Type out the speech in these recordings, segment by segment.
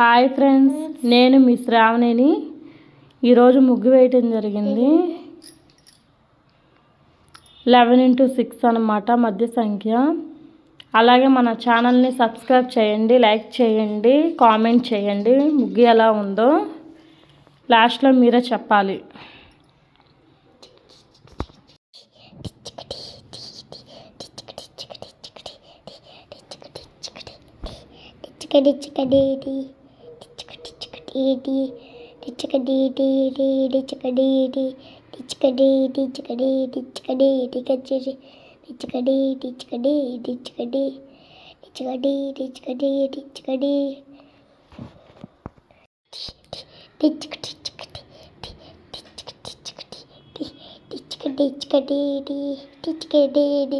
Hi friends నేను మీ శ్రావణిని. ఈరోజు ముగ్గు వేయటం జరిగింది. లెవెన్ ఇంటూ సిక్స్ అనమాట మధ్య సంఖ్య. అలాగే మన ఛానల్ని సబ్స్క్రైబ్ చేయండి లైక్ చేయండి కామెంట్ చేయండి. ముగ్గు ఎలా ఉందో లాస్ట్లో మీరే చెప్పాలి. చిక్కడి చిక్కడేటి చిక్కడేటి చిక్కడేటి చిక్కడేటి చిక్కడేటి చిక్కడేటి చిక్కడేటి కచ్చేసి చిక్కడేటి చిక్కడేటి చిక్కడే చిక్కడేటి చిక్కడేటి చిక్కడే చిక్కటి చిక్కటి చిక్కటి చిక్కడేటి చిక్కడేటి చిక్కటి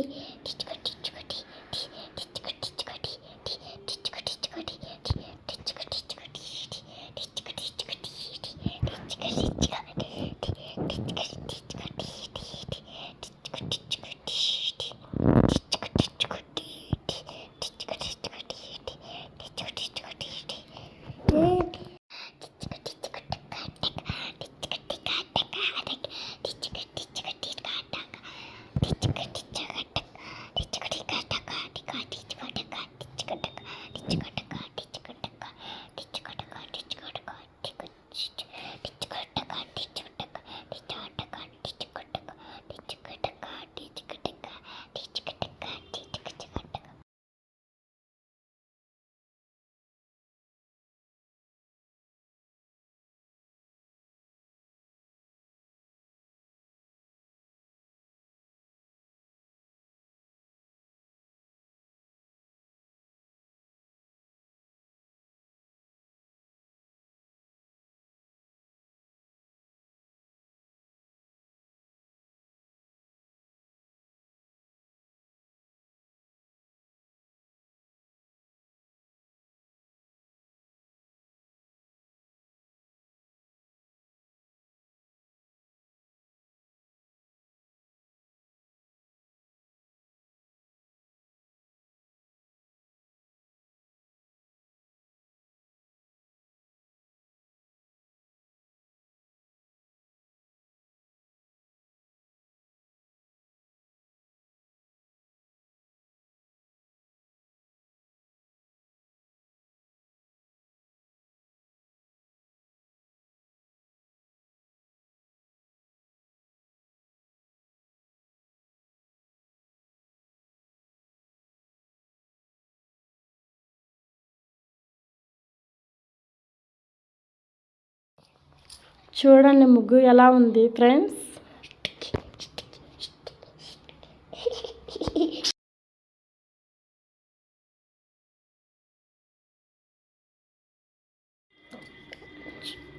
చూడండి ముగ్గు ఎలా ఉంది ఫ్రెండ్స్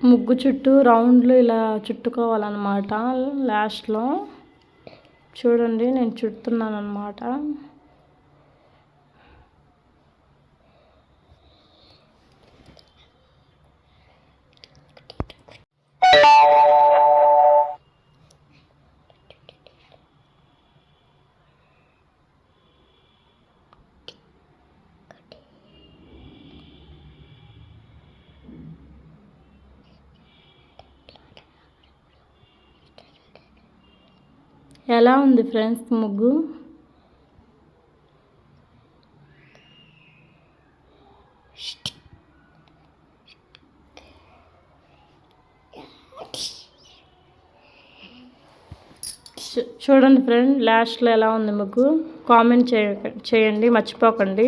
ముగ్గు చుట్టూ రౌండ్లు ఇలా చుట్టుకోవాలన్నమాట లాస్ట్లో చూడండి నేను చుడుతున్నాను అనమాట ఎలా ఉంది ఫ్రెండ్స్ ముగ్గు? చూడండి ఫ్రెండ్ లాస్ట్లో ఎలా ఉంది ముగ్గు? కామెంట్ చేయండి మర్చిపోకండి.